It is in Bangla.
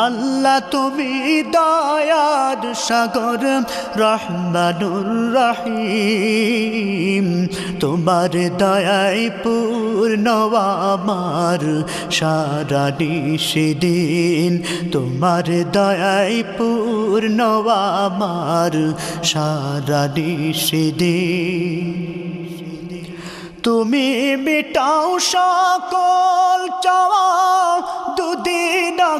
আল্লাহ তুমি দয়ার সাগর, রহমানুর রহিম। তোমার দয়াই পূর্ণ আমার সারা দিন তোমার দয়াই পূর্ণ আমার সারা দিন তুমি মিটাও সকল চাওয়া